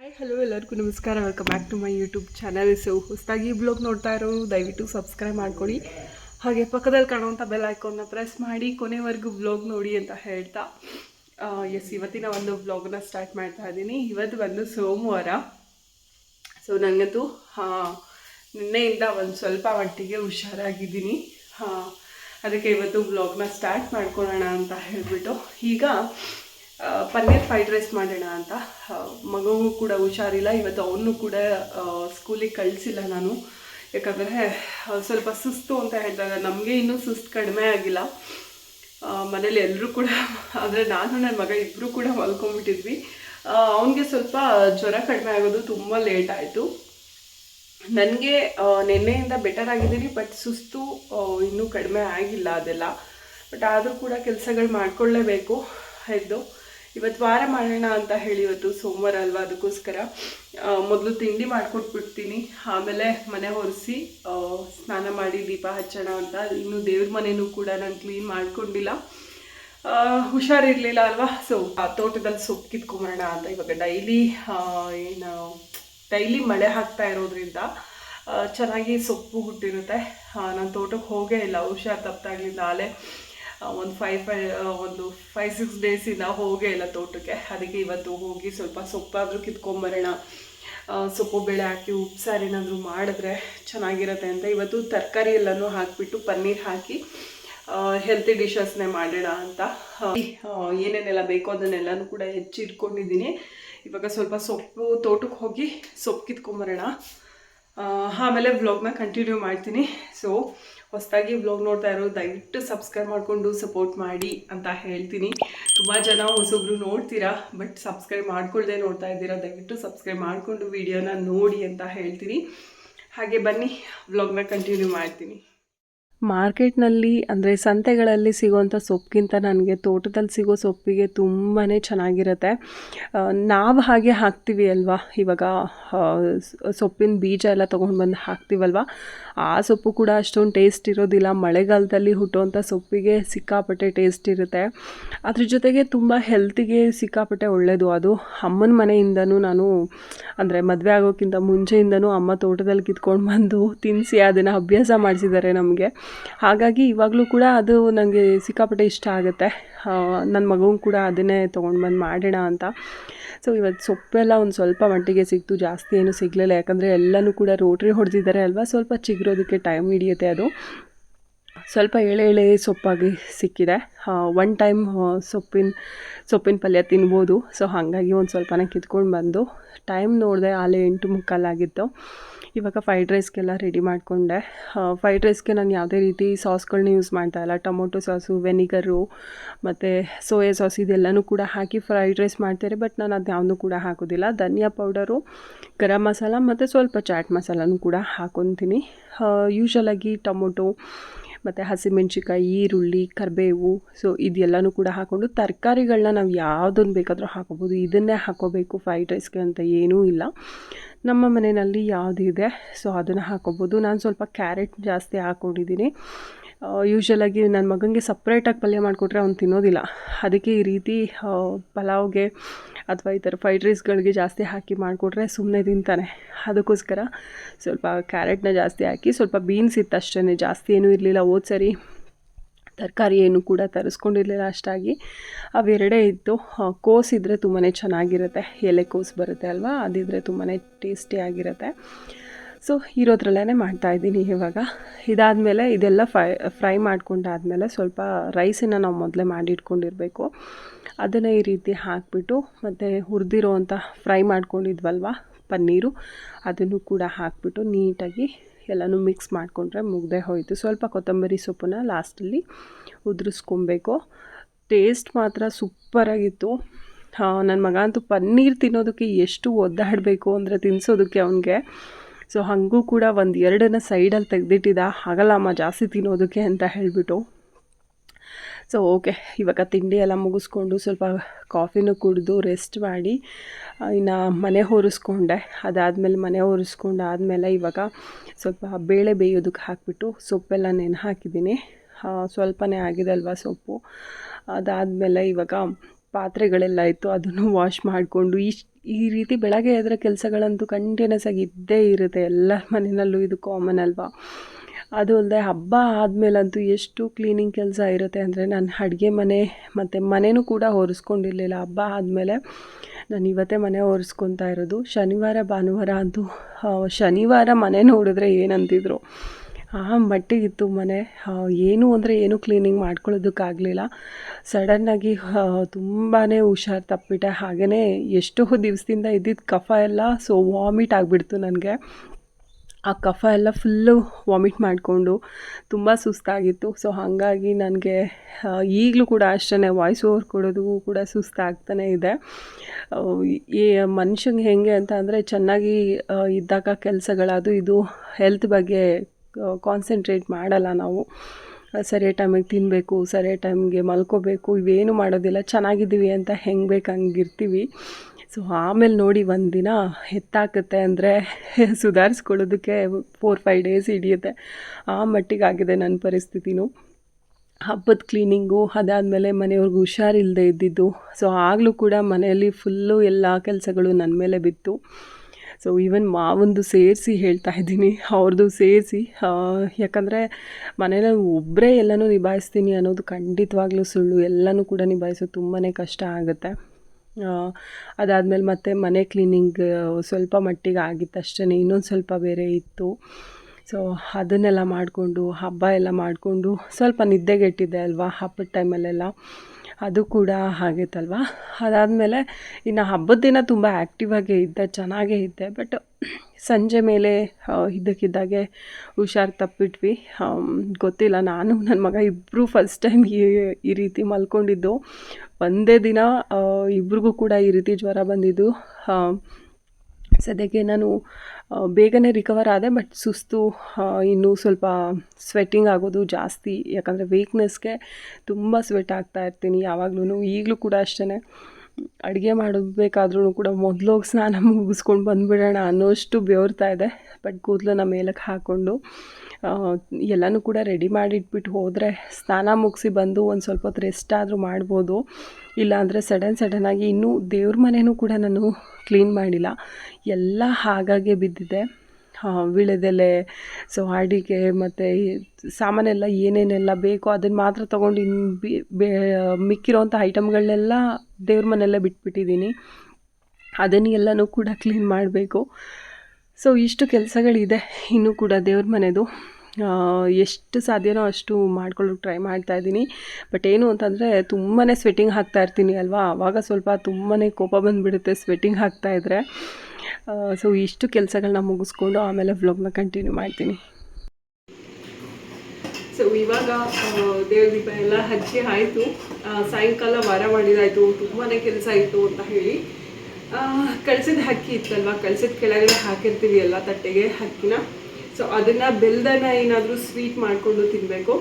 Hi hello ಎಲ್ಲರಿಗೂ ನಮಸ್ಕಾರ. Welcome back to my YouTube channel so ಹೊಸದಾಗಿ ಬ್ಲಾಗ್ ನೋಡ್ತಾ ಇರೋರು, ದಯವಿಟ್ಟು ಸಬ್ಸ್ಕ್ರೈಬ್ ಮಾಡ್ಕೊಳ್ಳಿ. ಹಾಗೆ ಪಕ್ಕದಲ್ಲಿ ಕಾಣುವಂಥ ಬೆಲ್ ಐಕಾನ್ನ ಪ್ರೆಸ್ ಮಾಡಿ, ಕೊನೆವರೆಗೂ ಬ್ಲಾಗ್ ನೋಡಿ ಅಂತ ಹೇಳ್ತಾ. ಎಸ್ ಇವತ್ತಿನ ಒಂದು ಬ್ಲಾಗ್ನ ಸ್ಟಾರ್ಟ್ ಮಾಡ್ತಾ ಇದ್ದೀನಿ. ಇವತ್ತು ಬಂದು ಸೋಮವಾರ. ಸೊ ನನಗಂತೂ ನಿನ್ನೆಯಿಂದ ಒಂದು ಸ್ವಲ್ಪ ಮಟ್ಟಿಗೆ ಹುಷಾರಾಗಿದ್ದೀನಿ. ಅದಕ್ಕೆ ಇವತ್ತು ಬ್ಲಾಗ್ನ ಸ್ಟಾರ್ಟ್ ಮಾಡ್ಕೊಳ್ಳೋಣ ಅಂತ ಹೇಳಿಬಿಟ್ಟು. ಈಗ ಪನ್ನೀರ್ ಫ್ರೈಡ್ ರೈಸ್ ಮಾಡೋಣ ಅಂತ. ಮಗು ಕೂಡ ಹುಷಾರಿಲ್ಲ. ಇವತ್ತು ಅವನು ಕೂಡ ಸ್ಕೂಲಿಗೆ ಕಳಿಸಿಲ್ಲ ನಾನು. ಯಾಕಂದರೆ ಸ್ವಲ್ಪ ಸುಸ್ತು ಅಂತ ಹೇಳಿದಾಗ ನಮಗೆ ಇನ್ನೂ ಸುಸ್ತು ಕಡಿಮೆ ಆಗಿಲ್ಲ. ಮನೇಲಿ ಎಲ್ಲರೂ ಕೂಡ ಅಂದರೆ ನಾನು ನನ್ನ ಮಗ ಇಬ್ಬರು ಕೂಡ ಮಲ್ಕೊಂಡ್ಬಿಟ್ಟಿದ್ವಿ. ಅವನಿಗೆ ಸ್ವಲ್ಪ ಜ್ವರ ಕಡಿಮೆ ಆಗೋದು ತುಂಬ ಲೇಟ್ ಆಯಿತು. ನನಗೆ ನಿನ್ನೆಯಿಂದ ಬೆಟರ್ ಆಗಿದ್ದೀನಿ ಬಟ್ ಸುಸ್ತು ಇನ್ನೂ ಕಡಿಮೆ ಆಗಿಲ್ಲ ಅದೆಲ್ಲ. ಬಟ್ ಆದರೂ ಕೂಡ ಕೆಲಸಗಳು ಮಾಡಿಕೊಳ್ಳೇಬೇಕು ಎದ್ದು ಇವತ್ತು ವಾರ ಮಾಡೋಣ ಅಂತ ಹೇಳಿ ಇವತ್ತು ಸೋಮವಾರ ಅಲ್ವಾ ಅದಕ್ಕೋಸ್ಕರ. ಮೊದಲು ತಿಂಡಿ ಮಾಡಿಕೊಟ್ಬಿಡ್ತೀನಿ. ಆಮೇಲೆ ಮನೆ ಒರೆಸಿ ಸ್ನಾನ ಮಾಡಿ ದೀಪ ಹಚ್ಚೋಣ ಅಂತ. ಇನ್ನು ದೇವ್ರ ಮನೆಯೂ ಕೂಡ ನಾನು ಕ್ಲೀನ್ ಮಾಡ್ಕೊಂಡಿಲ್ಲ. ಹುಷಾರಿರಲಿಲ್ಲ ಅಲ್ವಾ? ಸೊ ಆ ತೋಟದಲ್ಲಿ ಸೊಪ್ಪು ಕಿತ್ಕೊಂಬರೋಣ ಅಂತ ಇವಾಗ ಡೈಲಿ ಏನು ಡೈಲಿ ಮಳೆ ಹಾಕ್ತಾ ಇರೋದ್ರಿಂದ ಚೆನ್ನಾಗಿ ಸೊಪ್ಪು ಹುಟ್ಟಿರುತ್ತೆ. ನಾನು ತೋಟಕ್ಕೆ ಹೋಗೇ ಇಲ್ಲ. ಹುಷಾರು ತಪ್ಪಾಗ್ಲಿಲ್ಲ ಅಲ್ಲೇ ಒಂದು ಫೈವ್ ಫೈ ಒಂದು ಫೈವ್ ಸಿಕ್ಸ್ ಡೇಸಿಂದ ಹೋಗೇ ಇಲ್ಲ ತೋಟಕ್ಕೆ. ಅದಕ್ಕೆ ಇವತ್ತು ಹೋಗಿ ಸ್ವಲ್ಪ ಸೊಪ್ಪಾದರೂ ಕಿತ್ಕೊಂಬರೋಣ. ಸೊಪ್ಪು ಬೇಳೆ ಹಾಕಿ ಉಪ್ಸಾರು ಏನಾದರೂ ಮಾಡಿದ್ರೆ ಚೆನ್ನಾಗಿರುತ್ತೆ ಅಂತ. ಇವತ್ತು ತರಕಾರಿ ಎಲ್ಲನೂ ಹಾಕಿಬಿಟ್ಟು ಪನ್ನೀರ್ ಹಾಕಿ ಹೆಲ್ತಿ ಡಿಶಸ್ನೇ ಮಾಡೋಣ ಅಂತ. ಏನೇನೆಲ್ಲ ಬೇಕೋ ಅದನ್ನೆಲ್ಲನೂ ಕೂಡ ಹೆಚ್ಚಿಟ್ಕೊಂಡಿದ್ದೀನಿ ಇವಾಗ ಸ್ವಲ್ಪ ಸೊಪ್ಪು ತೋಟಕ್ಕೆ ಹೋಗಿ ಸೊಪ್ಪು ಕಿತ್ಕೊಂಬರೋಣ. ಆಮೇಲೆ ವ್ಲಾಗ್ನ ಕಂಟಿನ್ಯೂ ಮಾಡ್ತೀನಿ. ಸೊ ಹೊಸದಾಗಿ ವ್ಲಾಗ್ ನೋಡ್ತಾ ಇರೋ ದಯವಿಟ್ಟು ಸಬ್ಸ್ಕ್ರೈಬ್ ಮಾಡಿಕೊಂಡು ಸಪೋರ್ಟ್ ಮಾಡಿ ಅಂತ ಹೇಳ್ತೀನಿ. ತುಂಬ ಜನ ಹೊಸೊಬ್ರು ನೋಡ್ತೀರಾ ಬಟ್ ಸಬ್ಸ್ಕ್ರೈಬ್ ಮಾಡ್ಕೊಳ್ಳದೆ ನೋಡ್ತಾ ಇದ್ದೀರಾ, ದಯವಿಟ್ಟು ಸಬ್ಸ್ಕ್ರೈಬ್ ಮಾಡಿಕೊಂಡು ವಿಡಿಯೋನ ನೋಡಿ ಅಂತ ಹೇಳ್ತೀನಿ. ಹಾಗೆ ಬನ್ನಿ ವ್ಲಾಗ್ನ ಕಂಟಿನ್ಯೂ ಮಾಡ್ತೀನಿ. ಮಾರ್ಕೆಟ್ನಲ್ಲಿ ಅಂದರೆ ಸಂತೆಗಳಲ್ಲಿ ಸಿಗೋವಂಥ ಸೊಪ್ಪಿಗಿಂತ ನನಗೆ ತೋಟದಲ್ಲಿ ಸಿಗೋ ಸೊಪ್ಪಿಗೆ ತುಂಬಾ ಚೆನ್ನಾಗಿರುತ್ತೆ. ನಾವು ಹಾಗೆ ಹಾಕ್ತೀವಿ ಅಲ್ವಾ? ಇವಾಗ ಸೊಪ್ಪಿನ ಬೀಜ ಎಲ್ಲ ತೊಗೊಂಡು ಬಂದು ಹಾಕ್ತೀವಲ್ವ? ಆ ಸೊಪ್ಪು ಕೂಡ ಅಷ್ಟೊಂದು ಟೇಸ್ಟ್ ಇರೋದಿಲ್ಲ. ಮಳೆಗಾಲದಲ್ಲಿ ಹುಟ್ಟುವಂಥ ಸೊಪ್ಪಿಗೆ ಸಿಕ್ಕಾಪಟ್ಟೆ ಟೇಸ್ಟ್ ಇರುತ್ತೆ. ಅದ್ರ ಜೊತೆಗೆ ತುಂಬ ಹೆಲ್ತಿಗೆ ಸಿಕ್ಕಾಪಟ್ಟೆ ಒಳ್ಳೆಯದು ಅದು ಅಮ್ಮನ ಮನೆಯಿಂದನೂ ನಾನು, ಅಂದರೆ ಮದುವೆ ಆಗೋಕ್ಕಿಂತ ಮುಂಚೆಯಿಂದನೂ ಅಮ್ಮ ತೋಟದಲ್ಲಿ ಕಿತ್ಕೊಂಡು ಬಂದು ತಿನ್ನಿಸಿ ಅದನ್ನು ಅಭ್ಯಾಸ ಮಾಡಿಸಿದ್ದಾರೆ ನಮಗೆ. ಹಾಗಾಗಿ ಇವಾಗಲೂ ಕೂಡ ಅದು ನನಗೆ ಸಿಕ್ಕಾಪಟ್ಟೆ ಇಷ್ಟ ಆಗುತ್ತೆ. ನನ್ನ ಮಗುಗೂ ಕೂಡ ಅದನ್ನೇ ತೊಗೊಂಡು ಬಂದು ಮಾಡೋಣ ಅಂತ. ಸೊ ಇವತ್ತು ಸೊಪ್ಪೆಲ್ಲ ಒಂದು ಸ್ವಲ್ಪ ಮಟ್ಟಿಗೆ ಸಿಕ್ತು, ಜಾಸ್ತಿ ಏನು ಸಿಗಲಿಲ್ಲ. ಯಾಕಂದರೆ ಎಲ್ಲನೂ ಕೂಡ ರೋಟ್ರಿ ಹೊಡೆದಿದ್ದಾರೆ ಅಲ್ವಾ? ಸ್ವಲ್ಪ ಚಿಗಿರೋದಕ್ಕೆ ಟೈಮ್ ಹಿಡಿಯುತ್ತೆ ಅದು. ಸ್ವಲ್ಪ ಎಳೆ ಎಳೆ ಸೊಪ್ಪಾಗಿ ಸಿಕ್ಕಿದೆ. ಒನ್ ಟೈಮ್ ಸೊಪ್ಪಿನ ಸೊಪ್ಪಿನ ಪಲ್ಯ ತಿನ್ಬೋದು. ಸೊ ಹಾಗಾಗಿ ಒಂದು ಸ್ವಲ್ಪನೇ ಕಿತ್ಕೊಂಡು ಬಂದು ಟೈಮ್ ನೋಡಿದೆ ಆಲೆ ಎಂಟು ಮುಕ್ಕಾಲಾಗಿತ್ತು ಇವಾಗ ಫ್ರೈಡ್ ರೈಸ್ಗೆಲ್ಲ ರೆಡಿ ಮಾಡಿಕೊಂಡೆ. ಫ್ರೈಡ್ ರೈಸ್ಗೆ ನಾನು ಯಾವುದೇ ರೀತಿ ಸಾಸ್ಗಳನ್ನ ಯೂಸ್ ಮಾಡ್ತಾ ಇಲ್ಲ. ಟೊಮೊಟೊ ಸಾಸು ವೆನಿಗರು ಮತ್ತು ಸೋಯಾ ಸಾಸ್ ಇದೆಲ್ಲನೂ ಕೂಡ ಹಾಕಿ ಫ್ರೈಡ್ ರೈಸ್ ಮಾಡ್ತಾರೆ. ಬಟ್ ನಾನು ಅದು ಯಾವುದೂ ಕೂಡ ಹಾಕೋದಿಲ್ಲ. ಧನಿಯಾ ಪೌಡರು ಗರಂ ಮಸಾಲ, ಮತ್ತು ಸ್ವಲ್ಪ ಚಾಟ್ ಮಸಾಲನೂ ಕೂಡ ಹಾಕೊತೀನಿ. ಯೂಶಲಾಗಿ ಟೊಮೊಟೊ ಮತ್ತು ಹಸಿಮೆಣ್ಸಿಕಾಯಿ ಈರುಳ್ಳಿ, ಕರಿಬೇವು ಸೊ ಇದೆಲ್ಲನೂ ಕೂಡ ಹಾಕ್ಕೊಂಡು ತರಕಾರಿಗಳನ್ನ ನಾವು ಯಾವುದನ್ನು ಬೇಕಾದರೂ ಹಾಕೋಬೋದು. ಇದನ್ನೇ ಹಾಕೋಬೇಕು ಫ್ರೈಡ್ ರೈಸ್ಗೆ ಅಂತ ಏನೂ ಇಲ್ಲ. ನಮ್ಮ ಮನೆಯಲ್ಲಿ ಯಾವುದಿದೆ ಸೊ ಅದನ್ನು ಹಾಕೋಬೋದು. ನಾನು ಸ್ವಲ್ಪ ಕ್ಯಾರೆಟ್ ಜಾಸ್ತಿ ಹಾಕ್ಕೊಂಡಿದ್ದೀನಿ ಯೂಶ್ವಲಾಗಿ ನನ್ನ ಮಗನಿಗೆ ಸಪ್ರೇಟಾಗಿ ಪಲ್ಯ ಮಾಡಿಕೊಟ್ರೆ ಅವ್ನು ತಿನ್ನೋದಿಲ್ಲ. ಅದಕ್ಕೆ ಈ ರೀತಿ ಪಲಾವ್ಗೆ ಅಥವಾ ಈ ಥರ ಫ್ರೈಡ್ ರೈಸ್ಗಳಿಗೆ ಜಾಸ್ತಿ ಹಾಕಿ ಮಾಡಿಕೊಟ್ರೆ ಸುಮ್ಮನೆ ತಿಂತಾನೆ. ಅದಕ್ಕೋಸ್ಕರ ಸ್ವಲ್ಪ ಕ್ಯಾರೆಟ್ನ ಜಾಸ್ತಿ ಹಾಕಿ ಸ್ವಲ್ಪ ಬೀನ್ಸ್ ಇತ್ತು ಅಷ್ಟೇ ಜಾಸ್ತಿ ಏನೂ ಇರಲಿಲ್ಲ. ಹೋದ ಸರಿ ತರಕಾರಿ ಏನು ಕೂಡ ತರಿಸ್ಕೊಂಡಿರಲಿಲ್ಲ ಅಷ್ಟಾಗಿ. ಅವೆರಡೇ ಇತ್ತು. ಕೋಸು ಕೋಸ್ ಇದ್ದರೆ ತುಂಬಾ ಚೆನ್ನಾಗಿರುತ್ತೆ. ಎಲೆ ಕೋಸು ಬರುತ್ತೆ ಅಲ್ವಾ? ಅದಿದ್ರೆ ತುಂಬಾ ಟೇಸ್ಟಿಯಾಗಿರುತ್ತೆ ಸೊ ಇರೋದ್ರಲ್ಲೇ ಮಾಡ್ತಾಯಿದ್ದೀನಿ ಇವಾಗ. ಇದಾದಮೇಲೆ ಇದೆಲ್ಲ ಫ್ರೈ ಫ್ರೈ ಮಾಡ್ಕೊಂಡಾದಮೇಲೆ ಸ್ವಲ್ಪ ರೈಸನ್ನು ನಾವು ಮೊದಲೇ ಮಾಡಿಟ್ಕೊಂಡಿರಬೇಕು. ಅದನ್ನು ಈ ರೀತಿ ಹಾಕಿಬಿಟ್ಟು ಮತ್ತು ಹುರಿದಿರೋವಂಥ ಫ್ರೈ ಮಾಡ್ಕೊಂಡಿದ್ವಲ್ವ, ಪನ್ನೀರು, ಅದನ್ನು ಕೂಡ ಹಾಕಿಬಿಟ್ಟು ನೀಟಾಗಿ ಎಲ್ಲನೂ ಮಿಕ್ಸ್ ಮಾಡಿಕೊಂಡ್ರೆ ಮುಗ್ದೇ ಹೋಯಿತು. ಸ್ವಲ್ಪ ಕೊತ್ತಂಬರಿ ಸೊಪ್ಪನ್ನ ಲಾಸ್ಟಲ್ಲಿ ಉದುರಿಸ್ಕೊಬೇಕು. ಟೇಸ್ಟ್ ಮಾತ್ರ ಸೂಪರಾಗಿತ್ತು. ನನ್ನ ಮಗ ಅಂತೂ ಪನ್ನೀರ್ ತಿನ್ನೋದಕ್ಕೆ ಎಷ್ಟು ಒದ್ದಾಡಬೇಕು ಅಂದರೆ ತಿನ್ನಿಸೋದಕ್ಕೆ ಅವನಿಗೆ. ಸೊ ಹಾಗೂ ಕೂಡ ಒಂದು ಎರಡನ್ನ ಸೈಡಲ್ಲಿ ತೆಗೆದಿಟ್ಟಿದ್ದ ಆಗಲ್ಲಮ್ಮ ಜಾಸ್ತಿ ತಿನ್ನೋದಕ್ಕೆ ಅಂತ ಹೇಳಿಬಿಟ್ಟು. ಸೊ ಓಕೆ ಇವಾಗ ತಿಂಡಿ ಎಲ್ಲ ಮುಗಿಸ್ಕೊಂಡು ಸ್ವಲ್ಪ ಕಾಫಿನೂ ಕುಡಿದು ರೆಸ್ಟ್ ಮಾಡಿ ಇನ್ನು ಮನೆ ಹೊರಿಸ್ಕೊಂಡೆ. ಅದಾದಮೇಲೆ ಮನೆ ಹೊರಿಸ್ಕೊಂಡು ಆದಮೇಲೆ ಇವಾಗ ಸ್ವಲ್ಪ ಬೇಳೆ ಬೇಯೋದಕ್ಕೆ ಹಾಕಿಬಿಟ್ಟು ಸೊಪ್ಪೆಲ್ಲ ನೆನೆ ಹಾಕಿದ್ದೀನಿ. ಸ್ವಲ್ಪನೇ ಆಗಿದೆ ಅಲ್ವಾ ಸೊಪ್ಪು? ಅದಾದಮೇಲೆ ಇವಾಗ ಪಾತ್ರೆಗಳೆಲ್ಲ ಇತ್ತು, ಅದನ್ನು ವಾಶ್ ಮಾಡಿಕೊಂಡು ಇಷ್ಟು ಈ ರೀತಿ ಬೆಳಗ್ಗೆ ಎದ್ರೆ ಕೆಲಸಗಳಂತೂ ಕಂಟಿನ್ಯೂಸ್ ಆಗಿ ಇದ್ದೇ ಇರುತ್ತೆ ಎಲ್ಲ ಮನೆಯಲ್ಲೂ ಇದು ಕಾಮನ್ ಅಲ್ವಾ? ಅದು ಅಲ್ಲದೆ ಹಬ್ಬ ಆದಮೇಲಂತೂ ಎಷ್ಟು ಕ್ಲೀನಿಂಗ್ ಕೆಲಸ ಇರುತ್ತೆ ಅಂದರೆ ನಾನು ಅಡುಗೆ ಮನೆ ಮತ್ತು ಮನೆಯೂ ಕೂಡ ಒರೆಸ್ಕೊಂಡಿರಲಿಲ್ಲ ಹಬ್ಬ ಆದಮೇಲೆ ನಾನು ಇವತ್ತೇ ಮನೆ ಒರೆಸ್ಕೊತಾ ಇರೋದು. ಶನಿವಾರ, ಭಾನುವಾರ ಅಂತೂ ಶನಿವಾರ ಮನೆ ನೋಡಿದ್ರೆ ಏನಂತಿದ್ರು. ಆ ಮಟ್ಟಿಗಿತ್ತು ಮನೆ. ಏನು ಅಂದರೆ ಏನು ಕ್ಲೀನಿಂಗ್ ಮಾಡ್ಕೊಳ್ಳೋದಕ್ಕಾಗಲಿಲ್ಲ. ಸಡನ್ನಾಗಿ ತುಂಬಾ ಹುಷಾರು ತಪ್ಪಿಟ್ಟೆ ಹಾಗೆಯೇ ಎಷ್ಟೋ ದಿವಸದಿಂದ ಇದ್ದಿದ್ದ ಕಫ ಎಲ್ಲ ಸೊ ವಾಮಿಟ್ ಆಗಿಬಿಡ್ತು ನನಗೆ. ಆ ಕಫ ಎಲ್ಲ ಫುಲ್ಲು ವಾಮಿಟ್ ಮಾಡಿಕೊಂಡು ತುಂಬ ಸುಸ್ತಾಗಿತ್ತು. ಸೊ ಹಾಗಾಗಿ ನನಗೆ ಈಗಲೂ ಕೂಡ ಅಷ್ಟೇ ವಾಯ್ಸ್ ಓವರ್ ಕೊಡೋದಕ್ಕೂ ಕೂಡ ಸುಸ್ತಾಗ್ತಾನೆ ಇದೆ. ಈ ಮನುಷ್ಯಂಗೆ ಹೇಗೆ ಅಂತ ಅಂದರೆ ಚೆನ್ನಾಗಿ ಇದ್ದಾಗ ಕೆಲಸಗಳದು ಇದು ಹೆಲ್ತ್ ಬಗ್ಗೆ ಕಾನ್ಸಂಟ್ರೇಟ್ ಮಾಡಲ್ಲ ನಾವು. ಸರಿಯ ಟೈಮಿಗೆ ತಿನ್ನಬೇಕು ಸರಿಯ ಟೈಮ್ಗೆ ಮಲ್ಕೋಬೇಕು, ಇವೇನು ಮಾಡೋದಿಲ್ಲ, ಚೆನ್ನಾಗಿದ್ದೀವಿ ಅಂತ ಹೆಂಗೆ ಬೇಕು ಹಂಗಿರ್ತೀವಿ ಸೊ ಆಮೇಲೆ ನೋಡಿ ಒಂದಿನ ಎತ್ತಾಕತ್ತೆ ಅಂದರೆ ಸುಧಾರಿಸ್ಕೊಳ್ಳೋದಕ್ಕೆ ಫೋರ್ ಫೈವ್ ಡೇಸ್ ಹಿಡಿಯುತ್ತೆ. ಆ ಮಟ್ಟಿಗೆ ಆಗಿದೆ ನನ್ನ ಪರಿಸ್ಥಿತಿನೂ. ಹಬ್ಬದ ಕ್ಲೀನಿಂಗು ಅದಾದಮೇಲೆ ಮನೆಯವ್ರಿಗೆ ಹುಷಾರಿಲ್ಲದೆ ಇದ್ದಿದ್ದು. ಸೊ ಆಗಲೂ ಕೂಡ ಮನೆಯಲ್ಲಿ ಫುಲ್ಲು ಎಲ್ಲ ಕೆಲಸಗಳು ನನ್ನ ಮೇಲೆ ಬಿತ್ತು. ಸೊ ಈವನ್ ಮಾವಂದು ಸೇರಿಸಿ ಹೇಳ್ತಾ ಇದ್ದೀನಿ. ಅವ್ರದ್ದು ಸೇರಿಸಿ ಯಾಕಂದರೆ ಮನೇಲಿ ಒಬ್ಬರೇ ಎಲ್ಲನೂ ನಿಭಾಯಿಸ್ತೀನಿ ಅನ್ನೋದು ಖಂಡಿತವಾಗ್ಲೂ ಸುಳ್ಳು. ಎಲ್ಲನೂ ಕೂಡ ನಿಭಾಯಿಸೋದು ತುಂಬಾ ಕಷ್ಟ ಆಗುತ್ತೆ. ಅದಾದಮೇಲೆ ಮತ್ತೆ ಮನೆ ಕ್ಲೀನಿಂಗ್ ಸ್ವಲ್ಪ ಮಟ್ಟಿಗೆ ಆಗಿತ್ತಷ್ಟೇ ಇನ್ನೊಂದು ಸ್ವಲ್ಪ ಬೇರೆ ಇತ್ತು. ಸೊ ಅದನ್ನೆಲ್ಲ ಮಾಡಿಕೊಂಡು, ಹಬ್ಬ ಎಲ್ಲ ಮಾಡಿಕೊಂಡು ಸ್ವಲ್ಪ ನಿದ್ದೆಗೆಟ್ಟಿದ್ದೆ ಅಲ್ವಾ? ಹಬ್ಬದ ಟೈಮಲ್ಲೆಲ್ಲ ಅದು ಕೂಡ ಆಗೈತಲ್ವಾ ಅದಾದಮೇಲೆ ಇನ್ನು ಹಬ್ಬದ ದಿನ ತುಂಬ ಆ್ಯಕ್ಟಿವ್ ಆಗೇ ಇದ್ದೆ, ಚೆನ್ನಾಗೇ ಇದ್ದೆ. ಬಟ್ ಸಂಜೆ ಮೇಲೆ ಇದ್ದಕ್ಕಿದ್ದಾಗೆ ಹುಷಾರು ತಪ್ಪಿಟ್ವಿ. ಗೊತ್ತಿಲ್ಲ, ನಾನು ನನ್ನ ಮಗ ಇಬ್ಬರು ಫಸ್ಟ್ ಟೈಮ್ ಈ ಈ ರೀತಿ ಮಲ್ಕೊಂಡಿದ್ದು. ಒಂದೇ ದಿನ ಇಬ್ರಿಗೂ ಕೂಡ ಈ ರೀತಿ ಜ್ವರ ಬಂದಿದ್ದು. ಸದ್ಯಕ್ಕೆ ನಾನು ಬೇಗನೆ ರಿಕವರ್ ಆದೆ ಬಟ್ ಸುಸ್ತು ಇನ್ನೂ ಸ್ವಲ್ಪ ಸ್ವೆಟ್ಟಿಂಗ್ ಆಗೋದು ಜಾಸ್ತಿ. ಯಾಕಂದರೆ ವೀಕ್ನೆಸ್ಗೆ ತುಂಬ ಸ್ವೆಟ್ ಆಗ್ತಾ ಇರ್ತೀನಿ ಯಾವಾಗ್ಲೂ ಈಗಲೂ ಕೂಡ ಅಷ್ಟೇ ಅಡುಗೆ ಮಾಡಬೇಕಾದ್ರೂ ಕೂಡ ಮೊದಲೋಗಿ ಸ್ನಾನ ಮುಗಿಸ್ಕೊಂಡು ಬಂದುಬಿಡೋಣ ಅನ್ನೋಷ್ಟು ಬೆವರ್ತಾ ಇದೆ. ಬಟ್ ಕೂದಲನ್ನ ಮೇಲಕ್ಕೆ ಹಾಕ್ಕೊಂಡು ಎಲ್ಲನೂ ಕೂಡ ರೆಡಿ ಮಾಡಿಟ್ಬಿಟ್ಟು ಹೋದರೆ ಸ್ನಾನ ಮುಗಿಸಿ ಬಂದು ಒಂದು ಸ್ವಲ್ಪ ಹೊತ್ತು ರೆಸ್ಟ್ ಆದರೂ ಮಾಡ್ಬೋದು. ಇಲ್ಲಾಂದರೆ ಸಡನ್ ಸಡನ್ನಾಗಿ ಇನ್ನೂ ದೇವ್ರ ಮನೆಯೂ ಕೂಡ ನಾನು ಕ್ಲೀನ್ ಮಾಡಿಲ್ಲ. ಎಲ್ಲ ಹಾಗಾಗೆ ಬಿದ್ದಿದೆ. ವೀಳ್ಯದೆಲೆ ಸೊ ಅಡಿಕೆ ಮತ್ತು ಸಾಮಾನೆಲ್ಲ ಏನೇನೆಲ್ಲ ಬೇಕೋ ಅದನ್ನು ಮಾತ್ರ ತೊಗೊಂಡು ಇನ್ನು ಬಿ- ಮಿಕ್ಕಿರೋಂಥ ಐಟಮ್ಗಳನ್ನೆಲ್ಲ ದೇವ್ರ ಮನೆಯಲ್ಲೇ ಬಿಟ್ಬಿಟ್ಟಿದ್ದೀನಿ. ಅದನ್ನು ಎಲ್ಲನೂ ಕೂಡ ಕ್ಲೀನ್ ಮಾಡಬೇಕು. ಸೊ ಇಷ್ಟು ಕೆಲಸಗಳಿದೆ ಇನ್ನೂ ಕೂಡ ದೇವ್ರ ಮನೆಯದು ಎಷ್ಟು ಸಾಧ್ಯನೋ ಅಷ್ಟು ಮಾಡ್ಕೊಳ್ಳೋಕೆ ಟ್ರೈ ಮಾಡ್ತಾ ಇದ್ದೀನಿ. ಬಟ್ ಏನು ಅಂತಂದರೆ ತುಂಬಾ ಸ್ವೆಟ್ಟಿಂಗ್ ಹಾಕ್ತಾ ಇರ್ತೀನಿ ಅಲ್ವಾ? ಆವಾಗ ಸ್ವಲ್ಪ ತುಂಬಾ ಕೋಪ ಬಂದುಬಿಡುತ್ತೆ ಸ್ವೆಟ್ಟಿಂಗ್ ಹಾಕ್ತಾ ಇದ್ದರೆ ಸೊ ಇಷ್ಟು ಕೆಲಸಗಳನ್ನ ಮುಗಿಸ್ಕೊಂಡು ಆಮೇಲೆ ವ್ಲಾಗ್ನ ಕಂಟಿನ್ಯೂ ಮಾಡ್ತೀನಿ. ಸೊ ಇವಾಗ ದೇವ್ರ ದೀಪ ಎಲ್ಲ ಹಚ್ಚಿ ಆಯಿತು. ಸಾಯಂಕಾಲ ವಾರ ಮಾಡಿದಾಯಿತು. ತುಂಬಾ ಕೆಲಸ ಇತ್ತು ಅಂತ ಹೇಳಿ. ಕಳ್ಸಿದ ಹಕ್ಕಿ ಇತ್ತಲ್ವ? ಕಳ್ಸಿದ ಕೆಳಗಡೆ ಹಾಕಿರ್ತೀವಿ ಎಲ್ಲ ತಟ್ಟೆಗೆ ಹಕ್ಕಿನ. ಸೊ ಅದನ್ನು ಬೆಲ್ಲದನ್ನ ಏನಾದರೂ ಸ್ವೀಟ್ ಮಾಡಿಕೊಂಡು ತಿನ್ನಬೇಕು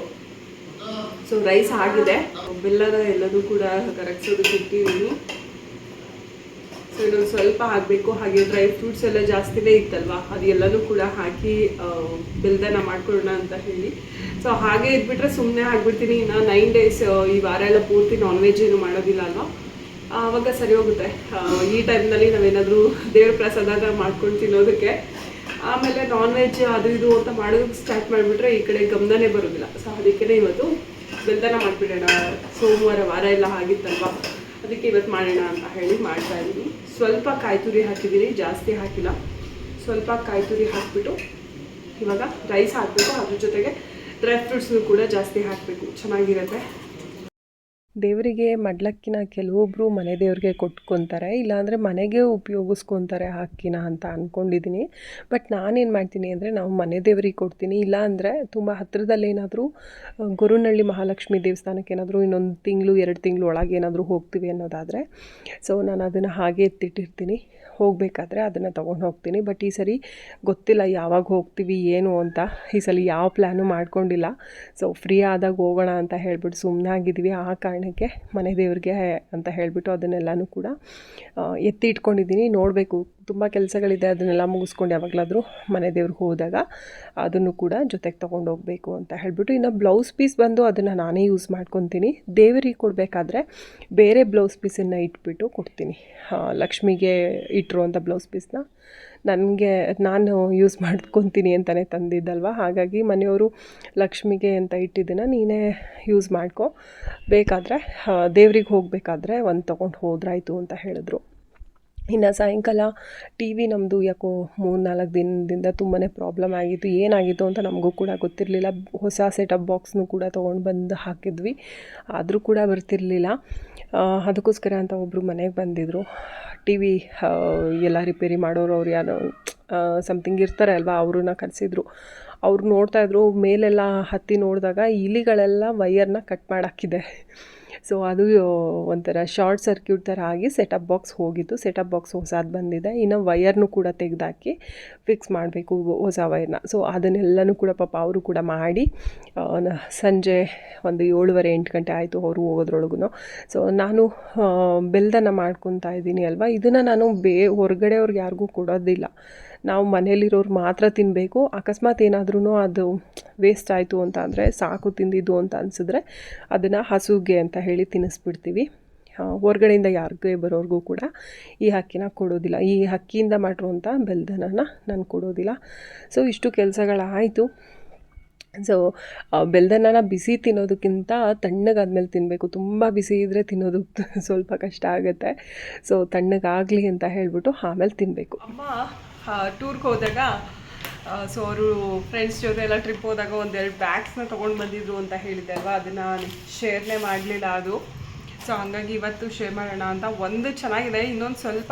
ಸೊ ರೈಸ್ ಆಗಿದೆ. ಬೆಲ್ಲದ ಎಲ್ಲದೂ ಕೂಡ ಕರಗಿಸೋದು ಇಟ್ಟಿದ್ದೀನಿ. ಇನ್ನೊಂದು ಸ್ವಲ್ಪ ಹಾಕಬೇಕು, ಹಾಗೆ ಡ್ರೈ ಫ್ರೂಟ್ಸ್ ಎಲ್ಲ ಜಾಸ್ತಿನೇ ಇತ್ತಲ್ವಾ? ಅದು ಎಲ್ಲನೂ ಕೂಡ ಹಾಕಿ ಬೆಲ್ದನ ಮಾಡ್ಕೊಳ್ಳೋಣ ಅಂತ ಹೇಳಿ. ಸೊ ಹಾಗೆ ಇದ್ಬಿಟ್ರೆ ಸುಮ್ಮನೆ ಹಾಕ್ಬಿಡ್ತೀನಿ. ಇನ್ನು ನೈನ್ ಡೇಸ್ ಈ ವಾರ ಎಲ್ಲ ಪೂರ್ತಿ ನಾನ್ ವೆಜ್ ಏನು ಮಾಡೋದಿಲ್ಲ ಅಲ್ವಾ? ಆವಾಗ ಸರಿ ಹೋಗುತ್ತೆ. ಈ ಟೈಮ್ನಲ್ಲಿ ನಾವೇನಾದರೂ ದೇವ್ರ ಪ್ರಸಾದ ಮಾಡ್ಕೊಂಡು ತಿನ್ನೋದಕ್ಕೆ. ಆಮೇಲೆ ನಾನ್ ವೆಜ್ ಅದು ಇದು ಅಂತ ಮಾಡೋದಕ್ಕೆ ಸ್ಟಾರ್ಟ್ ಮಾಡಿಬಿಟ್ರೆ ಈ ಕಡೆ ಗಮನನೇ ಬರೋದಿಲ್ಲ. ಸೊ ಅದಕ್ಕೇ ಇವತ್ತು ಬೆಲ್ದನ ಮಾಡಿಬಿಡೋಣ. ಸೋಮವಾರ ವಾರ ಎಲ್ಲ ಆಗಿತ್ತಲ್ವಾ? ಅದಕ್ಕೆ ಇವತ್ತು ಮಾಡೋಣ ಅಂತ ಹೇಳಿ ಮಾಡ್ತಾ ಇದ್ದೀನಿ. ಸ್ವಲ್ಪ ಕಾಯಿ ತುರಿ ಹಾಕಿದ್ದೀನಿ, ಜಾಸ್ತಿ ಹಾಕಿಲ್ಲ. ಸ್ವಲ್ಪ ಕಾಯಿ ತುರಿ ಹಾಕಿಬಿಟ್ಟು ಇವಾಗ ರೈಸ್ ಹಾಕಬೇಕು ಅದ್ರ ಜೊತೆಗೆ ಡ್ರೈ ಫ್ರೂಟ್ಸ್ನು ಕೂಡ ಜಾಸ್ತಿ ಹಾಕಬೇಕು. ಚೆನ್ನಾಗಿರುತ್ತೆ. ದೇವರಿಗೆ ಮಡ್ಲಕ್ಕಿನ ಕೆಲವೊಬ್ಬರು ಮನೆ ದೇವ್ರಿಗೆ ಕೊಟ್ಕೊತಾರೆ, ಇಲ್ಲಾಂದರೆ ಮನೆಗೆ ಉಪಯೋಗಿಸ್ಕೊತಾರೆ ಅಕ್ಕಿನ ಅಂತ ಅಂದ್ಕೊಂಡಿದ್ದೀನಿ ಬಟ್ ನಾನೇನು ಮಾಡ್ತೀನಿ ಅಂದರೆ ನಾವು ಮನೆ ದೇವರಿಗೆ ಕೊಡ್ತೀನಿ. ಇಲ್ಲಾಂದರೆ ತುಂಬ ಹತ್ತಿರದಲ್ಲೇನಾದರೂ ಗುರುನಳ್ಳಿ ಮಹಾಲಕ್ಷ್ಮಿ ದೇವಸ್ಥಾನಕ್ಕೆ ಏನಾದರೂ ಇನ್ನೊಂದು ತಿಂಗಳು, ಎರಡು ತಿಂಗಳು ಒಳಗೆ ಏನಾದರೂ ಹೋಗ್ತೀವಿ ಅನ್ನೋದಾದರೆ, ಸೊ ನಾನು ಅದನ್ನು ಹಾಗೆ ಎತ್ತಿಟ್ಟಿರ್ತೀನಿ. ಹೋಗಬೇಕಾದ್ರೆ ಅದನ್ನು ತೊಗೊಂಡು ಹೋಗ್ತೀನಿ. ಬಟ್ ಈ ಸರಿ ಗೊತ್ತಿಲ್ಲ ಯಾವಾಗ ಹೋಗ್ತೀವಿ, ಏನು ಅಂತ. ಈ ಸಲ ಯಾವ ಪ್ಲ್ಯಾನು ಮಾಡ್ಕೊಂಡಿಲ್ಲ. ಸೊ ಫ್ರೀ ಆದಾಗ ಹೋಗೋಣ ಅಂತ ಹೇಳ್ಬಿಟ್ಟು ಸುಮ್ಮನೆ ಆಗಿದ್ವಿ ಆ ಕಾರಣಕ್ಕೆ ಮನೆ ದೇವ್ರಿಗೆ ಅಂತ ಹೇಳಿಬಿಟ್ಟು ಅದನ್ನೆಲ್ಲನೂ ಕೂಡ ಎತ್ತಿ ಇಟ್ಕೊಂಡಿದ್ದೀನಿ. ನೋಡಬೇಕು ತುಂಬ ಕೆಲಸಗಳಿದೆ, ಅದನ್ನೆಲ್ಲ ಮುಗಿಸ್ಕೊಂಡು ಯಾವಾಗಲಾದರೂ ಮನೆ ದೇವ್ರಿಗೆ ಹೋದಾಗ ಅದನ್ನು ಕೂಡ ಜೊತೆಗೆ ತೊಗೊಂಡು ಹೋಗಬೇಕು ಅಂತ ಹೇಳಿಬಿಟ್ಟು ಇನ್ನು ಬ್ಲೌಸ್ ಪೀಸ್ ಬಂದು ಅದನ್ನು ನಾನೇ ಯೂಸ್ ಮಾಡ್ಕೊತೀನಿ. ದೇವರಿಗೆ ಕೊಡಬೇಕಾದ್ರೆ ಬೇರೆ ಬ್ಲೌಸ್ ಪೀಸನ್ನು ಇಟ್ಬಿಟ್ಟು ಕೊಡ್ತೀನಿ. ಲಕ್ಷ್ಮಿಗೆ ಇಟ್ಟಿರುವಂಥ ಬ್ಲೌಸ್ ಪೀಸ್ನ ನನಗೆ, ನಾನು ಯೂಸ್ ಮಾಡ್ಕೊತೀನಿ ಅಂತಲೇ ತಂದಿದ್ದಲ್ವ? ಹಾಗಾಗಿ ಮನೆಯವರು ಲಕ್ಷ್ಮಿಗೆ ಅಂತ ಇಟ್ಟಿದ್ದೀನ ನೀನೇ ಯೂಸ್ ಮಾಡ್ಕೊ. ಬೇಕಾದರೆ ದೇವ್ರಿಗೆ ಹೋಗಬೇಕಾದ್ರೆ ಒಂದು ತೊಗೊಂಡು ಹೋದ್ರಾಯ್ತು ಅಂತ ಹೇಳಿದ್ರು. ಇನ್ನು ಸಾಯಂಕಾಲ ಟಿ ವಿ ನಮ್ಮದು ಯಾಕೋ ಮೂರು ನಾಲ್ಕು ದಿನದಿಂದ ತುಂಬಾ ಪ್ರಾಬ್ಲಮ್ ಆಗಿತ್ತು. ಏನಾಗಿತ್ತು ಅಂತ ನಮಗೂ ಕೂಡ ಗೊತ್ತಿರಲಿಲ್ಲ. ಹೊಸ ಸೆಟಪ್ ಬಾಕ್ಸ್ನು ಕೂಡ ತೊಗೊಂಡು ಬಂದು ಹಾಕಿದ್ವಿ. ಆದರೂ ಕೂಡ ಬರ್ತಿರಲಿಲ್ಲ. ಅದಕ್ಕೋಸ್ಕರ ಅಂತ ಒಬ್ಬರು ಮನೆಗೆ ಬಂದಿದ್ದರು ಟಿ ವಿ ಎಲ್ಲ ರಿಪೇರಿ ಮಾಡೋರು ಅವ್ರು ಯಾರೋ ಸಮಥಿಂಗ್ ಇರ್ತಾರೆ ಅಲ್ವಾ, ಅವ್ರನ್ನ ಕರೆಸಿದ್ರು. ಅವ್ರು ನೋಡ್ತಾಯಿದ್ರು ಮೇಲೆಲ್ಲ ಹತ್ತಿ ನೋಡಿದಾಗ ಇಲಿಗಳೆಲ್ಲ ವೈಯರ್ನ ಕಟ್ ಮಾಡಾಕಿದೆ. ಸೊ ಅದು ಒಂಥರ ಶಾರ್ಟ್ ಸರ್ಕ್ಯೂಟ್ ಥರ ಆಗಿ ಸೆಟಪ್ ಬಾಕ್ಸ್ ಹೋಗಿತ್ತು. ಸೆಟಪ್ ಬಾಕ್ಸ್ ಹೊಸದು ಬಂದಿದೆ. ಇನ್ನು ವಯರ್ನು ಕೂಡ ತೆಗೆದಾಕಿ ಫಿಕ್ಸ್ ಮಾಡಬೇಕು ಹೊಸ ವೈರ್ನ ಸೊ ಅದನ್ನೆಲ್ಲನೂ ಕೂಡ ಪಾಪ ಅವರು ಕೂಡ ಮಾಡಿ ಸಂಜೆ ಒಂದು ಏಳುವರೆ, ಎಂಟು ಗಂಟೆ ಆಯಿತು ಅವರು ಹೋಗೋದ್ರೊಳಗೂ ಸೊ ನಾನು ಬೆಲ್ದನ್ನು ಬೆಲ್ದನ್ನ ಮಾಡ್ಕೊತಾ ಇದ್ದೀನಿ ಅಲ್ವಾ? ಇದನ್ನು ನಾನು ಬೇ, ಹೊರಗಡೆಯವ್ರಿಗೆ ಯಾರಿಗೂ ಕೊಡೋದಿಲ್ಲ. ನಾವು ಮನೇಲಿರೋರು ಮಾತ್ರ ತಿನ್ನಬೇಕು ಅಕಸ್ಮಾತ್ ಏನಾದ್ರೂ ಅದು ವೇಸ್ಟ್ ಆಯಿತು ಅಂತ ಅಂದರೆ ಸಾಕು ತಿಂದಿದ್ದು ಅಂತ ಅನಿಸಿದ್ರೆ ಅದನ್ನು ಹಸುಗೆ ಅಂತ ಹೇಳಿ ತಿನ್ನಿಸ್ಬಿಡ್ತೀವಿ. ಹೊರಗಡೆಯಿಂದ ಹೊರ್ಗಡೆಯಿಂದ ಯಾರಿಗೆ ಬರೋರ್ಗೂ ಕೂಡ ಈ ಹಕ್ಕಿನ ಕೊಡೋದಿಲ್ಲ. ಈ ಹಕ್ಕಿಯಿಂದ ಮಾಡಿರುವಂಥ ಬೆಲ್ದನನ ನಾನು ಕೊಡೋದಿಲ್ಲ. ಸೊ ಇಷ್ಟು ಕೆಲಸಗಳಾಯಿತು. ಸೊ ಬೆಲ್ದನ್ನ ಬಿಸಿ ತಿನ್ನೋದಕ್ಕಿಂತ ತಣ್ಣಗಾದ್ಮೇಲೆ ತಿನ್ನಬೇಕು ತುಂಬ ಬಿಸಿ ಇದ್ದರೆ ತಿನ್ನೋದು ಸ್ವಲ್ಪ ಕಷ್ಟ ಆಗುತ್ತೆ. ಸೊ ತಣ್ಣಗಾಗಲಿ ಅಂತ ಹೇಳಿಬಿಟ್ಟು ಆಮೇಲೆ ತಿನ್ನಬೇಕು ಅಮ್ಮ ಟೂರ್ಗೆ ಹೋದಾಗ ಸೊ ಅವರು ಫ್ರೆಂಡ್ಸ್ ಜೊತೆ ಎಲ್ಲ ಟ್ರಿಪ್ ಹೋದಾಗ ಒಂದೆರಡು ಬ್ಯಾಗ್ಸ್ನ ತೊಗೊಂಡು ಬಂದಿದ್ರು ಅಂತ ಹೇಳಿದ್ದೆ ಅಲ್ವಾ? ಅದನ್ನು ಶೇರ್ನೇ ಮಾಡಲಿಲ್ಲ ಅದು. ಸೊ ಹಾಗಾಗಿ ಇವತ್ತು ಶೇರ್ ಮಾಡೋಣ ಅಂತ. ಒಂದು ಚೆನ್ನಾಗಿದೆ, ಇನ್ನೊಂದು ಸ್ವಲ್ಪ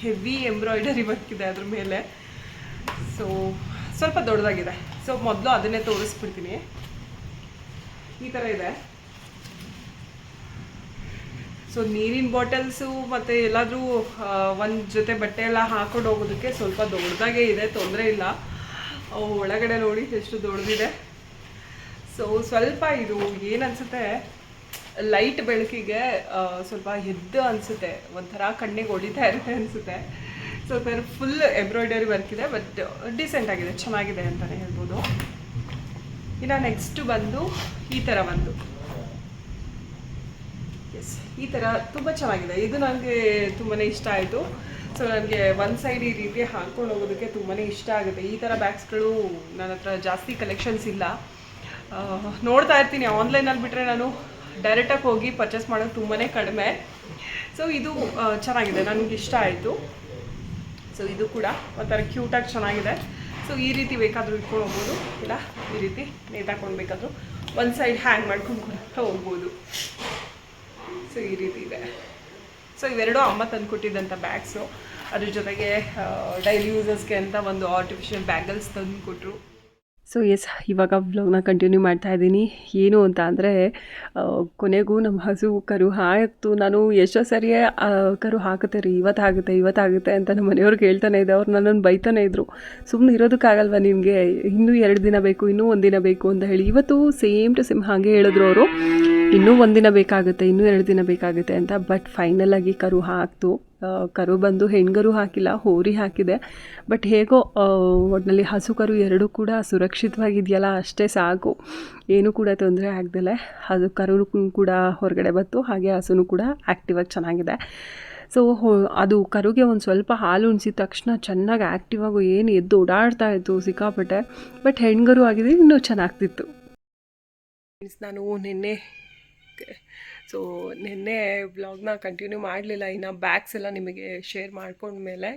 ಹೆವಿ ಎಂಬ್ರಾಯ್ಡರಿ ವರ್ಕ್ ಇದೆ ಅದ್ರ ಮೇಲೆ. ಸೊ ಸ್ವಲ್ಪ ದೊಡ್ಡದಾಗಿದೆ. ಸೊ ಮೊದಲು ಅದನ್ನೇ ತೋರಿಸ್ಬಿಡ್ತೀನಿ. ಈ ಥರ ಇದೆ. ಸೊ ನೀರಿನ ಬಾಟಲ್ಸು ಮತ್ತು ಎಲ್ಲಾದರೂ ಒಂದು ಜೊತೆ ಬಟ್ಟೆ ಎಲ್ಲ ಹಾಕೊಂಡು ಹೋಗೋದಕ್ಕೆ ಸ್ವಲ್ಪ ದೊಡ್ಡದಾಗೇ ಇದೆ, ತೊಂದರೆ ಇಲ್ಲ. ಒಳಗಡೆ ನೋಡಿ ಎಷ್ಟು ದೊಡ್ಡದಿದೆ. ಸೊ ಸ್ವಲ್ಪ ಇದು ಏನನ್ಸುತ್ತೆ ಲೈಟ್ ಬೆಳಕಿಗೆ ಸ್ವಲ್ಪ ಎದ್ದು ಅನಿಸುತ್ತೆ. ಒಂಥರ ಕಣ್ಣಿಗೆ ಹೊಡಿತಾ ಇರುತ್ತೆ ಅನಿಸುತ್ತೆ. ಸೊ ಥರ ಫುಲ್ ಎಂಬ್ರಾಯ್ಡರಿ ವರ್ಕ್ ಇದೆ ಬಟ್ ಡಿಸೆಂಟ್ ಆಗಿದೆ, ಚೆನ್ನಾಗಿದೆ ಅಂತಲೇ ಹೇಳ್ಬೋದು. ಇನ್ನು ನೆಕ್ಸ್ಟ್ ಬಂದು ಈ ಥರ ಒಂದು ಈ ಥರ ತುಂಬ ಚೆನ್ನಾಗಿದೆ. ಇದು ನನಗೆ ತುಂಬಾ ಇಷ್ಟ ಆಯಿತು. ಸೊ ನನಗೆ ಒನ್ ಸೈಡ್ ಈ ರೀತಿ ಹಾಕ್ಕೊಂಡು ಹೋಗೋದಕ್ಕೆ ತುಂಬಾ ಇಷ್ಟ ಆಗುತ್ತೆ. ಈ ಥರ ಬ್ಯಾಗ್ಸ್ಗಳು ನನ್ನ ಹತ್ರ ಜಾಸ್ತಿ ಕಲೆಕ್ಷನ್ಸ್ ಇಲ್ಲ. ನೋಡ್ತಾ ಇರ್ತೀನಿ. ಆನ್ಲೈನಲ್ಲಿ ಬಿಟ್ಟರೆ ನಾನು ಡೈರೆಕ್ಟಾಗಿ ಹೋಗಿ ಪರ್ಚೇಸ್ ಮಾಡೋದು ತುಂಬಾ ಕಡಿಮೆ. ಸೊ ಇದು ಚೆನ್ನಾಗಿದೆ. ನನಗೆ ಇಷ್ಟ ಆಯಿತು. ಸೊ ಇದು ಕೂಡ ಒಂಥರ ಕ್ಯೂಟಾಗಿ ಚೆನ್ನಾಗಿದೆ. ಸೊ ಈ ರೀತಿ ಬೇಕಾದರೂ ಇಟ್ಕೊಂಡು ಹೋಗ್ಬೋದು. ಇಲ್ಲ, ಈ ರೀತಿ ನೇತಾಕೊಂಡು ಬೇಕಾದರೂ. ಒಂದು ಸೈಡ್ ಹ್ಯಾಂಗ್ ಮಾಡ್ಕೊಂಡು ಕೂಡ ಹೋಗ್ಬೋದು. ಸೊ ಈ ರೀತಿ ಇದೆ. ಸೊ ಇವೆರಡೂ ಅಮ್ಮ ತಂದು ಕೊಟ್ಟಿದ್ದಂಥ ಬ್ಯಾಗ್ಸು ಅದ್ರ ಜೊತೆಗೆ ಡೈಲಿ ಯೂಸಸ್ಗೆ ಅಂತ ಒಂದು ಆರ್ಟಿಫಿಷಿಯಲ್ ಬ್ಯಾಗಲ್ಸ್ ತಂದು ಕೊಟ್ಟರು ಸೊ ಎಸ್ ಇವಾಗ ವ್ಲಾಗ್ನ ಕಂಟಿನ್ಯೂ ಮಾಡ್ತಾ ಇದ್ದೀನಿ. ಏನು ಅಂತ ಅಂದರೆ ಕೊನೆಗೂ ನಮ್ಮ ಹಸು ಕರು ಹಾಕ್ತು ನಾನು ಎಷ್ಟೋ ಸರಿಯೇ ಕರು ಹಾಕುತ್ತೆ ರೀ. ಇವತ್ತಾಗುತ್ತೆ ಇವತ್ತಾಗುತ್ತೆ ಅಂತ ನಮ್ಮ ಮನೆಯವ್ರಿಗೆ ಹೇಳ್ತಾನೆ ಇದೆ ಅವ್ರು ನನ್ನನ್ನು ಬೈತಾನೆ ಇದ್ರು. ಸುಮ್ಮನೆ ಇರೋದಕ್ಕಾಗಲ್ವ ನಿಮಗೆ? ಇನ್ನೂ ಎರಡು ದಿನ ಬೇಕು, ಇನ್ನೂ ಒಂದು ದಿನ ಬೇಕು ಅಂತ ಹೇಳಿ. ಇವತ್ತು ಸೇಮ್ ಟು ಸೇಮ್ ಹಾಗೆ ಹೇಳಿದ್ರು ಅವರು. ಇನ್ನೂ ಒಂದಿನ ಬೇಕಾಗುತ್ತೆ, ಇನ್ನೂ ಎರಡು ದಿನ ಬೇಕಾಗುತ್ತೆ ಅಂತ. ಬಟ್ ಫೈನಲ್ ಆಗಿ ಕರು ಹಾಕ್ತು. ಕರು ಬಂದು ಹೆಣ್ಗರು ಹಾಕಿಲ್ಲ, ಹೋರಿ ಹಾಕಿದೆ. ಬಟ್ ಹೇಗೋ ಒಟ್ಟಿನಲ್ಲಿ ಹಸು ಕರು ಎರಡೂ ಕೂಡ ಸುರಕ್ಷಿತವಾಗಿದೆಯಲ್ಲ, ಅಷ್ಟೇ ಸಾಕು. ಏನೂ ಕೂಡ ತೊಂದರೆ ಆಗ್ದಲೆ ಅದು ಕರು ಕೂಡ ಹೊರಗಡೆ ಬಂತು, ಹಾಗೆ ಹಸುನು ಕೂಡ ಆ್ಯಕ್ಟಿವ್ ಆಗಿ ಚೆನ್ನಾಗಿದೆ. ಸೊ ಅದು ಕರುಗೆ ಒಂದು ಸ್ವಲ್ಪ ಹಾಲು ಉಣಿಸಿದ ತಕ್ಷಣ ಚೆನ್ನಾಗಿ ಆ್ಯಕ್ಟಿವ್ ಆಗೋ, ಏನು ಎದ್ದು ಓಡಾಡ್ತಾ ಇತ್ತು, ಸಿಕ್ಕಾಪಟ್ಟೆ. ಬಟ್ ಹೆಣ್ಗರು ಆಗಿದೆ ಇನ್ನೂ ಚೆನ್ನಾಗ್ತಿತ್ತು. ನಾನು ನಿನ್ನೆ ಸೊ ನಿನ್ನೆ ಬ್ಲಾಗ್ನ ಕಂಟಿನ್ಯೂ ಮಾಡಲಿಲ್ಲ. ಇನ್ನು ಬ್ಯಾಗ್ಸ್ ಎಲ್ಲ ನಿಮಗೆ ಶೇರ್ ಮಾಡ್ಕೊಂಡ್ಮೇಲೆ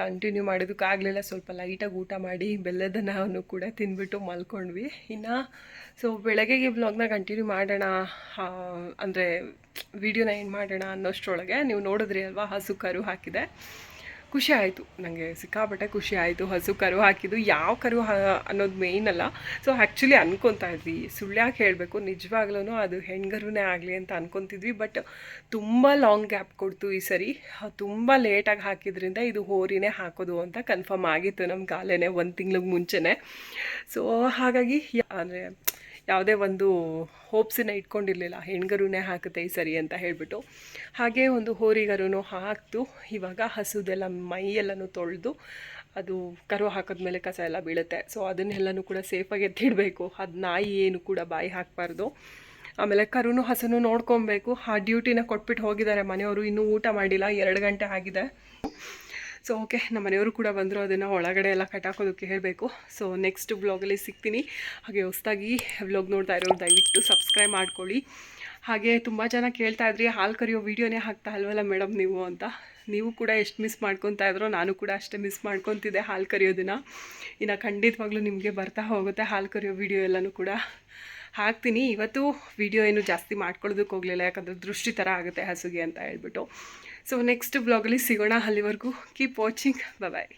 ಕಂಟಿನ್ಯೂ ಮಾಡೋದಕ್ಕಾಗಲಿಲ್ಲ ಸ್ವಲ್ಪ ಲೈಟಾಗಿ ಊಟ ಮಾಡಿ ಬೆಲ್ಲದನ್ನು ಕೂಡ ತಿಂದ್ಬಿಟ್ಟು ಮಲ್ಕೊಂಡ್ವಿ. ಇನ್ನು ಸೊ ಬೆಳಗ್ಗೆಗೆ ಬ್ಲಾಗ್ನ ಕಂಟಿನ್ಯೂ ಮಾಡೋಣ ಅಂದರೆ ವಿಡಿಯೋನ ಏನು ಮಾಡೋಣ ಅನ್ನೋಷ್ಟರೊಳಗೆ ನೀವು ನೋಡಿದ್ರಿ ಅಲ್ವಾ? ಹಸು ಕರು ಹಾಕಿದೆ. ಖುಷಿ ಆಯಿತು. ನನಗೆ ಸಿಕ್ಕಾಪಟ್ಟೆ ಖುಷಿ ಆಯಿತು. ಹಸು ಕರು ಹಾಕಿದ್ದು ಯಾವ ಕರು ಅನ್ನೋದು ಮೇಯ್ನ್ ಅಲ್ಲ. ಸೊ ಆ್ಯಕ್ಚುಲಿ ಅನ್ಕೊತಾ ಇದ್ವಿ. ಸುಳ್ಳ್ಯಾಕೆ ಹೇಳಬೇಕು? ನಿಜವಾಗ್ಲೂ ಅದು ಹೆಣ್ಗರುನೇ ಆಗಲಿ ಅಂತ ಅನ್ಕೊತಿದ್ವಿ. ಬಟ್ ತುಂಬ ಲಾಂಗ್ ಗ್ಯಾಪ್ ಕೊಡ್ತು ಈ ಸರಿ. ತುಂಬ ಲೇಟಾಗಿ ಹಾಕಿದ್ರಿಂದ ಇದು ಹೋರಿನೇ ಹಾಕೋದು ಅಂತ ಕನ್ಫರ್ಮ್ ಆಗಿತ್ತು ನಮ್ಮ ಗಾಲೆನೇ ಒಂದು ತಿಂಗ್ಳಿಗೆ ಮುಂಚೆನೇ. ಸೊ ಹಾಗಾಗಿ ಅಂದರೆ ಯಾವುದೇ ಒಂದು ಹೋಪ್ಸನ್ನ ಇಟ್ಕೊಂಡಿರಲಿಲ್ಲ. ಹೆಣ್ಗರುನೇ ಹಾಕುತ್ತೆ ಈ ಸರಿ ಅಂತ ಹೇಳಿಬಿಟ್ಟು. ಹಾಗೆ ಒಂದು ಹೋರಿಗರೂ ಹಾಕ್ತು ಇವಾಗ ಹಸುದೆಲ್ಲ ಮೈಯೆಲ್ಲನೂ ತೊಳೆದು, ಅದು ಕರು ಹಾಕಿದ್ಮೇಲೆ ಕಸ ಎಲ್ಲ ಬೀಳುತ್ತೆ. ಸೊ ಅದನ್ನೆಲ್ಲನೂ ಕೂಡ ಸೇಫಾಗಿ ಎತ್ತಿಡಬೇಕು ಅದು ನಾಯಿ ಏನು ಕೂಡ ಬಾಯಿ ಹಾಕಬಾರ್ದು. ಆಮೇಲೆ ಕರುನು ಹಸುನು ನೋಡ್ಕೊಬೇಕು. ಆ ಡ್ಯೂಟಿನ ಕೊಟ್ಬಿಟ್ಟು ಹೋಗಿದ್ದಾರೆ ಮನೆಯವರು. ಇನ್ನೂ ಊಟ ಮಾಡಿಲ್ಲ. ಎರಡು ಗಂಟೆ ಆಗಿದೆ. ಸೊ ಓಕೆ ನಮ್ಮ ಮನೆಯವರು ಕೂಡ ಬಂದರು, ಅದನ್ನು ಒಳಗಡೆ ಎಲ್ಲ ಕಟ್ಟಾಕೋದಕ್ಕೆ ಹೇಳಬೇಕು. ಸೊ ನೆಕ್ಸ್ಟ್ ವ್ಲಾಗಲ್ಲಿ ಸಿಗ್ತೀನಿ. ಹಾಗೆ ಹೊಸ್ದಾಗಿ ವ್ಲಾಗ್ ನೋಡ್ತಾ ಇರೋರು ದಯವಿಟ್ಟು ಸಬ್ಸ್ಕ್ರೈಬ್ ಮಾಡ್ಕೊಳ್ಳಿ. ಹಾಗೆ ತುಂಬ ಜನ ಕೇಳ್ತಾ ಇದ್ರಿ, ಹಾಲು ಕರಿಯೋ ವೀಡಿಯೋನೇ ಹಾಕ್ತಾ ಅಲ್ವಲ್ಲ ಮೇಡಮ್ ನೀವು ಅಂತ. ನೀವು ಕೂಡ ಎಷ್ಟು ಮಿಸ್ ಮಾಡ್ಕೊತಾ ಇದ್ರೋ, ನಾನು ಕೂಡ ಅಷ್ಟೇ ಮಿಸ್ ಮಾಡ್ಕೊತಿದ್ದೆ ಹಾಲು ಕರಿಯೋದನ್ನ. ಇನ್ನು ಖಂಡಿತವಾಗ್ಲೂ ನಿಮಗೆ ಬರ್ತಾ ಹೋಗುತ್ತೆ ಹಾಲು ಕರಿಯೋ ವೀಡಿಯೋ ಎಲ್ಲನೂ ಕೂಡ. ಹಾಕ್ತೀನಿ. ಇವತ್ತು ವಿಡಿಯೋ ಏನು ಜಾಸ್ತಿ ಮಾಡ್ಕೊಳ್ಳೋದಕ್ಕೆ ಹೋಗಲಿಲ್ಲ, ಯಾಕಂದರೆ ದೃಷ್ಟಿ ಥರ ಆಗುತ್ತೆ ಹಸುಗೆ ಅಂತ ಹೇಳ್ಬಿಟ್ಟು. ಸೊ ನೆಕ್ಸ್ಟ್ ಬ್ಲಾಗಲ್ಲಿ ಸಿಗೋಣ ಅಲ್ಲಿವರೆಗೂ. Keep watching bye